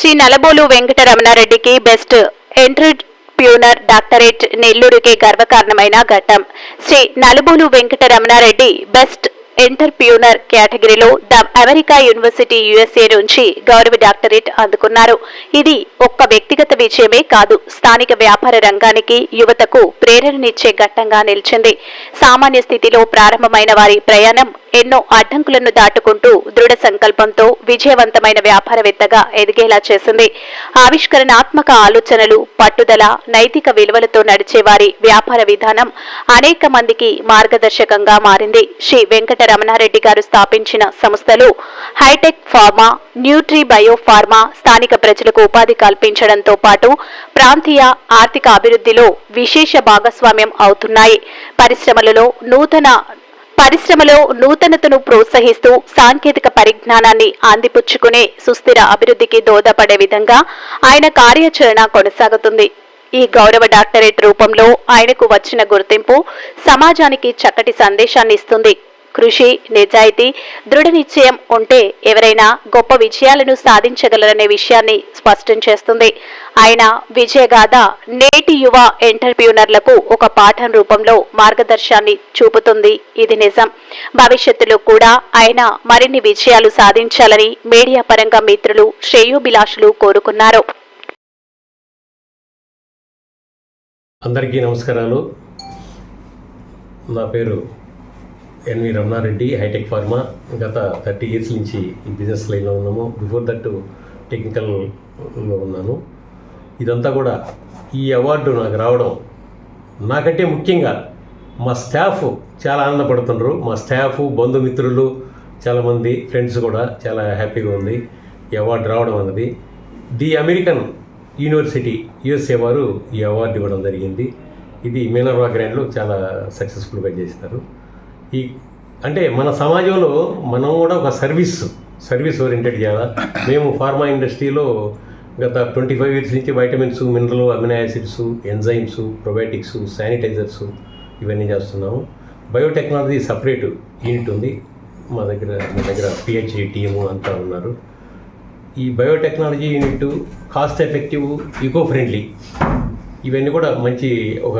శ్రీ నలబోలు వెంకటరమణారెడ్డికి best entrepreneur doctorate నెల్లూరుకే గర్వకారణమైన ఘట్టం. శ్రీ నలుబూలు వెంకటరమణారెడ్డి బెస్ట్ ఎంటర్ప్యూనర్ కేటగిరీలో ద అమెరికా యూనివర్సిటీ యుఎస్ఏ నుంచి గౌరవ డాక్టరేట్ అందుకున్నారు. ఇది ఒక్క వ్యక్తిగత విజయమే కాదు స్థానిక వ్యాపార రంగానికి యువతకు ప్రేరణనిచ్చే ఘట్టంగా నిలిచింది. సామాన్య స్థితిలో ప్రారంభమైన వారి ప్రయాణం ఎన్నో అడ్డంకులను దాటుకుంటూ దృఢ సంకల్పంతో విజయవంతమైన వ్యాపారవేత్తగా ఎదిగేలా చేసింది. ఆవిష్కరణాత్మక ఆలోచనలు పట్టుదల నైతిక విలువలతో నడిచే వారి వ్యాపార విధానం అనేక మందికి మార్గదర్శకంగా మారింది. శ్రీ వెంకటరమణారెడ్డి గారు స్థాపించిన సంస్థలు hitech pharma nutri bio pharma స్థానిక ప్రజలకు ఉపాధి కల్పించడంతో పాటు ప్రాంతీయ ఆర్థిక అభివృద్ధిలో విశేష భాగస్వామ్యం అవుతున్నాయి. పరిశ్రమలలో నూతన పరిశ్రమలో నూతనతను ప్రోత్సహిస్తూ సాంకేతిక పరిజ్ఞానాన్ని అందిపుచ్చుకునే సుస్థిర అభివృద్ధికి దోహదపడే విధంగా ఆయన కార్యాచరణ కొనసాగుతుంది. ఈ గౌరవ డాక్టరేట్ రూపంలో ఆయనకు వచ్చిన గుర్తింపు సమాజానికి చక్కటి సందేశాన్ని ఇస్తుంది. కృషి నిజాయితీ దృఢ నిశ్చయం ఉంటే ఎవరైనా గొప్ప విజయాలను సాధించగలరనే విషయాన్ని స్పష్టం చేస్తుంది. ఆయన విజయగాథ నేటి యువ ఎంటర్ప్యూనర్లకు ఒక పాఠం రూపంలో మార్గదర్శాన్ని చూపుతుంది. ఇది నిజం. భవిష్యత్తులో కూడా ఆయన మరిన్ని విజయాలు సాధించాలని మీడియా పరంగా మిత్రులు శ్రేయోభిలాషులు కోరుకున్నారు. అందరికీ నమస్కారాలు. నా పేరు N V Ramana Reddy hitech pharma. గత థర్టీ ఇయర్స్ నుంచి ఈ బిజినెస్ లైన్లో ఉన్నాము. బిఫోర్ దట్ టెక్నికల్లో ఉన్నాను. ఇదంతా కూడా ఈ అవార్డు నాకు రావడం నాకంటే ముఖ్యంగా మా స్టాఫ్ చాలా ఆనందపడుతున్నారు మా స్టాఫ్ బంధుమిత్రులు చాలామంది ఫ్రెండ్స్ కూడా చాలా హ్యాపీగా ఉంది. ఈ అవార్డు రావడం అన్నది. ది అమెరికన్ యూనివర్సిటీ యుఎస్ఏ వారు ఈ అవార్డు ఇవ్వడం జరిగింది. ఇది మేనర్వా గ్రాండ్లో చాలా సక్సెస్ఫుల్గా చేసినారు ఈ అంటే మన సమాజంలో మనం కూడా ఒక సర్వీస్ సర్వీస్ ఓరియంటెడ్ చేయాలా? మేము ఫార్మా ఇండస్ట్రీలో గత ట్వంటీ ఫైవ్ ఇయర్స్ నుంచి vitamins mineral amino acids enzymes probiotics sanitisers ఇవన్నీ చేస్తున్నాము. బయోటెక్నాలజీ సపరేట్ యూనిట్ ఉంది. మా దగ్గర మా దగ్గర పిహెచ్డి టీము అంతా ఉన్నారు. ఈ biotechnology unit cost effective eco friendly. ఇవన్నీ కూడా మంచి ఒక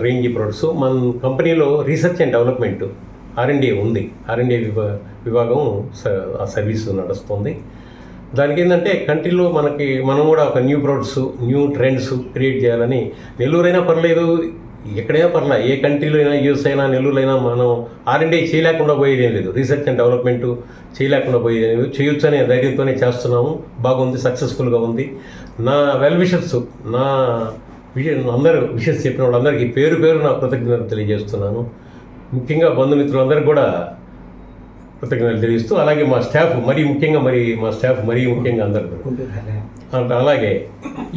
రేంజ్ ప్రొడక్ట్స్ మన కంపెనీలో research and development R and D ఉంది. ఆర్ఎండి విభా విభాగం స- ఆ సర్వీస్ నడుస్తుంది. దానికి ఏంటంటే కంట్రీలో మనకి మనం కూడా ఒక new products new trends create చేయాలని నెల్లూరైనా పర్లేదు ఎక్కడైనా పర్లేదు ఏ కంట్రీలో అయినా యూస్ అయినా నెల్లూరు అయినా మనం ఆర్ఎండి చేయలేకుండా పోయేది ఏం లేదు. రీసెర్చ్ అండ్ డెవలప్మెంట్ చేయలేకుండా పోయేది ఏం లేదు. చేయొచ్చు అనే ధైర్యంతోనే చేస్తున్నాము. బాగుంది సక్సెస్ఫుల్గా ఉంది. నా వెల్ విషర్స్ నా విషయం అందరూ విషెస్ చెప్పిన వాళ్ళందరికీ పేరు పేరు నా కృతజ్ఞతలు తెలియజేస్తున్నాను. ముఖ్యంగా బంధుమిత్రులందరికీ కూడా కృతజ్ఞతలు తెలియజేస్తూ అలాగే మా స్టాఫ్ మరీ ముఖ్యంగా మరి మా స్టాఫ్ మరీ ముఖ్యంగా అందరూ అంట అలాగే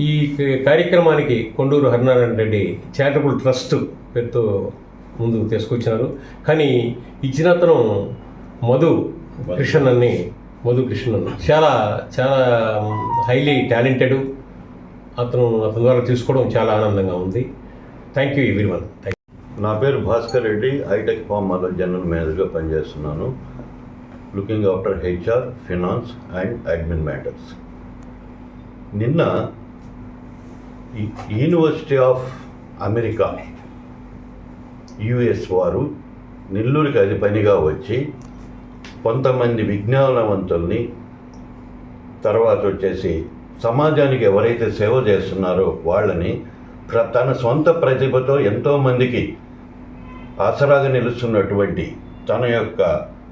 ఈ కార్యక్రమానికి కొండూరు హరినారాయణ రెడ్డి చారిటబుల్ ట్రస్ట్ పేరుతో ముందుకు తీసుకొచ్చినారు. కానీ ఇచ్చిన అతను మధు కృష్ణన్ అని మధు కృష్ణన్. చాలా చాలా హైలీ టాలెంటెడ్ అతను అతని ద్వారా తీసుకోవడం చాలా ఆనందంగా ఉంది. Thank you everyone thank నా పేరు భాస్కర్ రెడ్డి హైటెక్ ఫార్మాలో జనరల్ మేనేజర్గా పనిచేస్తున్నాను. Looking after HR finance and admin matters నిన్న ఈ యూనివర్సిటీ ఆఫ్ అమెరికా యుఎస్ వారు నెల్లూరుకి అది పనిగా వచ్చి కొంతమంది విజ్ఞానవంతుల్ని తర్వాత వచ్చేసి సమాజానికి ఎవరైతే సేవ చేస్తున్నారో వాళ్ళని ప్ర- తన సొంత ప్రతిభతో ఎంతోమందికి ఆసరాగా నిలుస్తున్నటువంటి తన యొక్క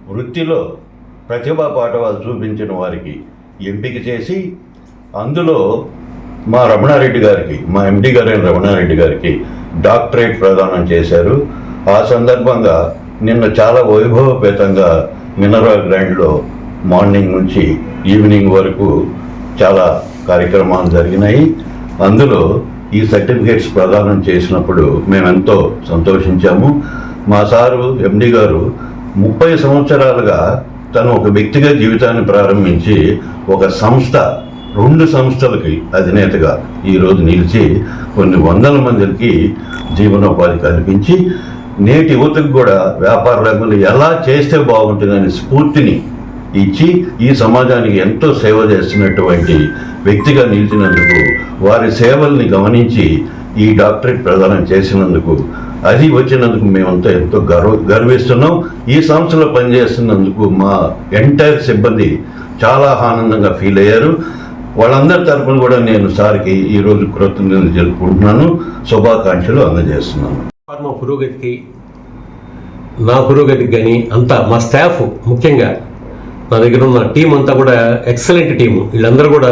వృత్తిలో ప్రతిభా పాఠవాలు చూపించిన వారికి ఎంపిక చేసి అందులో మా రమణారెడ్డి గారికి మా ఎండి గారైన రమణారెడ్డి గారికి డాక్టరేట్ ప్రదానం చేశారు. ఆ సందర్భంగా నిన్న చాలా వైభవపేతంగా మినరల్ గ్రాండ్లో మార్నింగ్ నుంచి ఈవినింగ్ వరకు చాలా కార్యక్రమాలు జరిగినాయి. అందులో ఈ సర్టిఫికేట్స్ ప్రదానం చేసినప్పుడు మేమెంతో సంతోషించాము. మా సారు ఎండి గారు ముప్పై సంవత్సరాలుగా తను ఒక వ్యక్తిగత జీవితాన్ని ప్రారంభించి ఒక సంస్థ రెండు సంస్థలకి అధినేతగా ఈరోజు నిలిచి కొన్ని వందల మందికి జీవనోపాధి కల్పించి నేటి యువతకు కూడా వ్యాపార రంగంలో ఎలా చేస్తే బాగుంటుందనే స్ఫూర్తిని ఇచ్చి ఈ సమాజానికి ఎంతో సేవ చేస్తున్నటువంటి వ్యక్తిగా నిలిచినందుకు వారి సేవల్ని గమనించి ఈ డాక్టరేట్ ప్రదానం చేసినందుకు అది వచ్చినందుకు మేమంతా ఎంతో గర్వ గర్విస్తున్నాం. ఈ సంస్థలో పనిచేస్తున్నందుకు మా ఎంటైర్ సిబ్బంది చాలా ఆనందంగా ఫీల్ అయ్యారు. వాళ్ళందరి తరపున కూడా నేను సార్కి ఈరోజు కృతజ్ఞతలు జరుపుకుంటున్నాను శుభాకాంక్షలు అందజేస్తున్నాను. ఫార్మా పురోగతికి నా పురోగతికి కానీ అంతా మా స్టాఫ్ ముఖ్యంగా నా దగ్గర ఉన్న టీం అంతా కూడా ఎక్సలెంట్ టీం వీళ్ళందరూ కూడా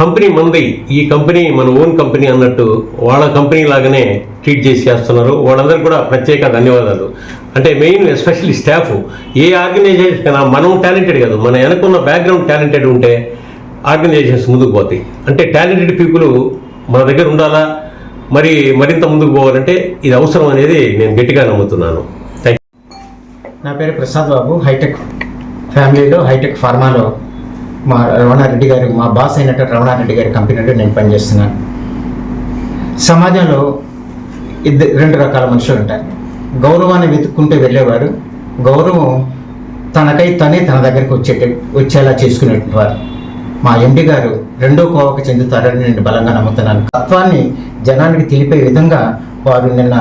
కంపెనీ మంది. ఈ కంపెనీ మన ఓన్ కంపెనీ అన్నట్టు వాళ్ళ కంపెనీ లాగానే ట్రీట్ చేసి చేస్తున్నారు. వాళ్ళందరికీ కూడా ప్రత్యేక ధన్యవాదాలు. అంటే మెయిన్ ఎస్పెషల్లీ స్టాఫ్ ఏ ఆర్గనైజేషన్ కన్నా మనం టాలెంటెడ్ కాదు. మన వెనకున్న బ్యాక్గ్రౌండ్ టాలెంటెడ్ ఉంటే ఆర్గనైజేషన్స్ ముందుకు పోతాయి. అంటే టాలెంటెడ్ పీపుల్ మన దగ్గర ఉండాలా? మరి మరింత ముందుకు పోవాలంటే ఇది అవసరం అనేది నేను గట్టిగా నమ్ముతున్నాను. థ్యాంక్ నా పేరు ప్రసాద్ బాబు హైటెక్ ఫ్యామిలీలో హైటెక్ ఫార్మాలో మా రమణారెడ్డి గారు మా బాస్ అయినట్టు రమణారెడ్డి గారి కంపెనీలో నేను పనిచేస్తున్నాను. సమాజంలో ఇద్దరు రెండు రకాల మనుషులు ఉంటారు. గౌరవాన్ని వెతుక్కుంటూ వెళ్ళేవారు గౌరవం తనకై తనే తన దగ్గరికి వచ్చే వచ్చేలా చేసుకునేటువంటి వారు మా ఎండి గారు రెండో కోవకు చెందుతారని నేను బలంగా నమ్ముతున్నాను. తత్వాన్ని జనానికి తెలిపే విధంగా వారు నిన్న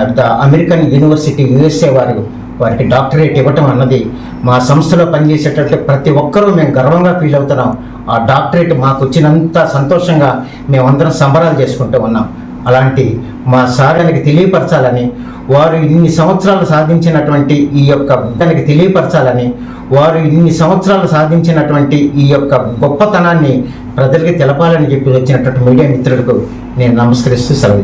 అమెరికన్ యూనివర్సిటీ యూఎస్ఏ వారు వారికి డాక్టరేట్ ఇవ్వటం అన్నది మా సంస్థలో పనిచేసేటట్టు ప్రతి ఒక్కరూ మేము గర్వంగా ఫీల్ అవుతున్నాం. ఆ డాక్టరేట్ మాకు వచ్చినంత సంతోషంగా మేమందరం సంబరాలు చేసుకుంటూ ఉన్నాం. అలాంటి మా సాధనకి తెలియపరచాలని వారు ఇన్ని సంవత్సరాలు సాధించినటువంటి ఈ యొక్క దానికి తెలియపరచాలని వారు ఇన్ని సంవత్సరాలు సాధించినటువంటి ఈ యొక్క గొప్పతనాన్ని ప్రజలకి తెలపాలని చెప్పి వచ్చినటువంటి మీడియా మిత్రులకు నేను నమస్కరిస్తూ సెలవు